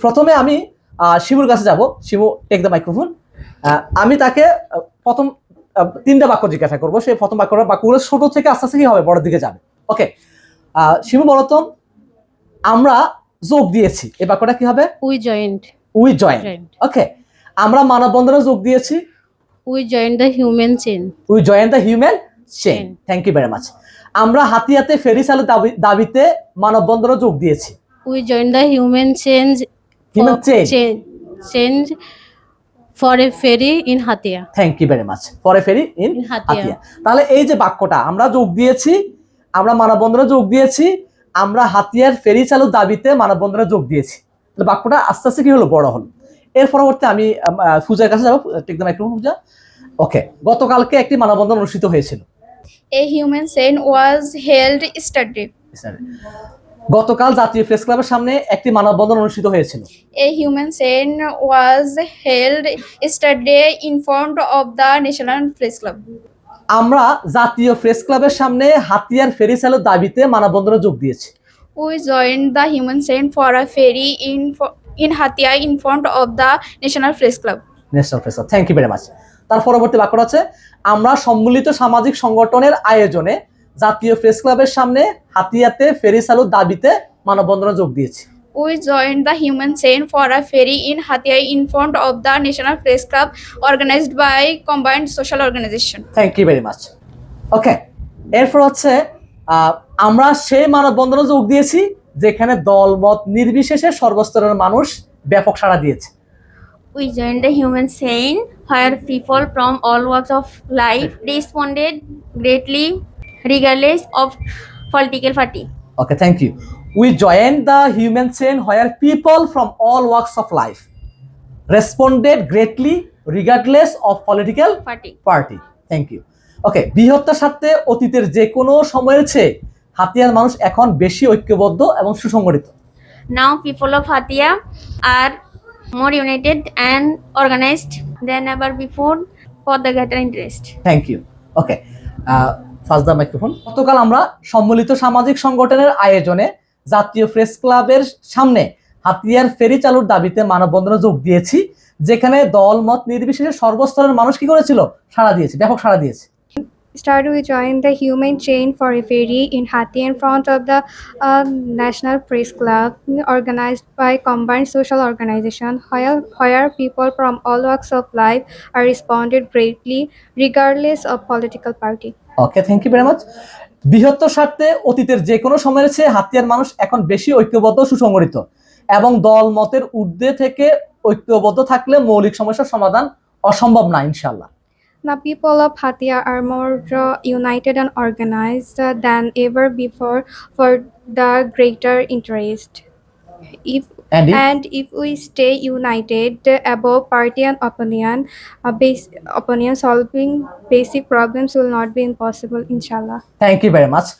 প্রথমে আমি শিবুর কাছে যাব। শিবু টেক দ্য মাইক্রোফোন আমি তাকে প্রথম তিনটা বাক্য জিজ্ঞাসা করব। সেই প্রথম বাক্যটা বাক্যগুলো ছোট থেকে আস্তে আস্তে কি হবে বড় দিকে যাবে। ওকে শিবু বলতো আমরা যোগ দিয়েছি। এই বাক্যটা কি হবে? We joined we joined okay আমরা মানববন্ধনে যোগ দিয়েছি। We joined the human chain. We join the human chain Chain. Thank you very much আমরা হাতিয়াতে ফেরি দাবি- দাবিতে মানববন্ধনে যোগ দিয়েছি। We joined the human change. Chain. Change, change. For a ferry thank you very much পরে ferry in In Hatiya তাহলে এই যে বাক্যটা আমরা যোগ দিয়েছি আমরা মানববন্ধনে যোগ দিয়েছি আমরা হাতিয়ার ফেরি চালু দাবিতে মানববন্ধনে যোগ দিয়েছি। তাহলে বাক্যটা আস্তে আস্তে কি হলো? বড় হলো। এর পরবর্তী আমি পূজার কাছে যাব। Take the microphone Puja okay গতকালকে একটি মানববন্ধন অনুষ্ঠিত হয়েছিল। A human chain was held yesterday. গতকাল জাতীয় প্রেস ক্লাবের সামনে একটি মানববন্ধন অনুষ্ঠিত হয়েছিল A human chain was held yesterday in front of the National Press Club. আমরা জাতীয় প্রেস ক্লাবের সামনে হাতিয়ার ফেরি চালুর দাবিতে মানববন্ধনে যোগ দিয়েছি we join the human chain for a ferry in in Hatia in front of the National Press Club. National press club thank you very much তার পরবর্তী বাক্যটা আছে আমরা সম্মিলিত সামাজিক সংগঠনের আয়োজনে জাতীয় প্রেস ক্লাবের সামনে হাতিয়াতে ফেরি চালুর দাবিতে মানববন্ধনে যোগ দিয়েছি We joined the human chain for a ferry in Hatia in front of the National Press Club organized by Combined Social Organization. Thank you very much okay এরপর হচ্ছে আমরা সেই মানববন্ধনে যোগ দিয়েছি যেখানে দলমত নির্বিশেষে সর্বস্তরের মানুষ ব্যাপক সাড়া দিয়েছে We joined the human chain where people from all walks of life responded greatly regardless of political party. Okay thank you we join the human chain where people from all works of life responded greatly regardless of political Party. Party thank you okay বৃহত্তর স্বার্থে অতীতের যে কোনো সময়ের চেয়ে হাতিয়ার মানুষ এখন বেশি ঐক্যবদ্ধ এবং সুসংগঠিত Now people of Hatia are more united and organized than ever before for the greater interest. Thank you okay the microphone গতকাল আমরা সম্মিলিত সামাজিক সংগঠনের আয়োজনে জাতীয় প্রেস ক্লাবের সামনে হাতিয়ার ফেরি চালুর দাবিতে মানববন্ধনে যোগ দিয়েছি যেখানে দল মত নির্বিশেষে সর্বস্তরের মানুষ কি করেছিল সাড়া দিয়েছে ব্যাপক সাড়া দিয়েছে started we joined the human chain for a ferry in Hathi in front of the uh, National Press Club organized by Combined Social Organization where, where people from all walks of life are responded greatly regardless of political party. Okay thank you very much বৃহত্তর স্বার্থে অতীতের যে কোনো সময়ের চেয়ে হাতিয়ার মানুষ এখন বেশি ঐক্যবদ্ধ সুসংগঠিত। এবং দল মতের ঊর্ধ্বে থেকে ঐক্যবদ্ধ থাকলে মৌলিক সমস্যার সমাধান অসম্ভব না ইনশাল্লাহ The people of Hatia are more uh, united and organized than ever before for the greater interest. If And if, and if we stay united above party and opinion, uh, a base, opinion solving basic problems will not be impossible, inshallah. thank you very much.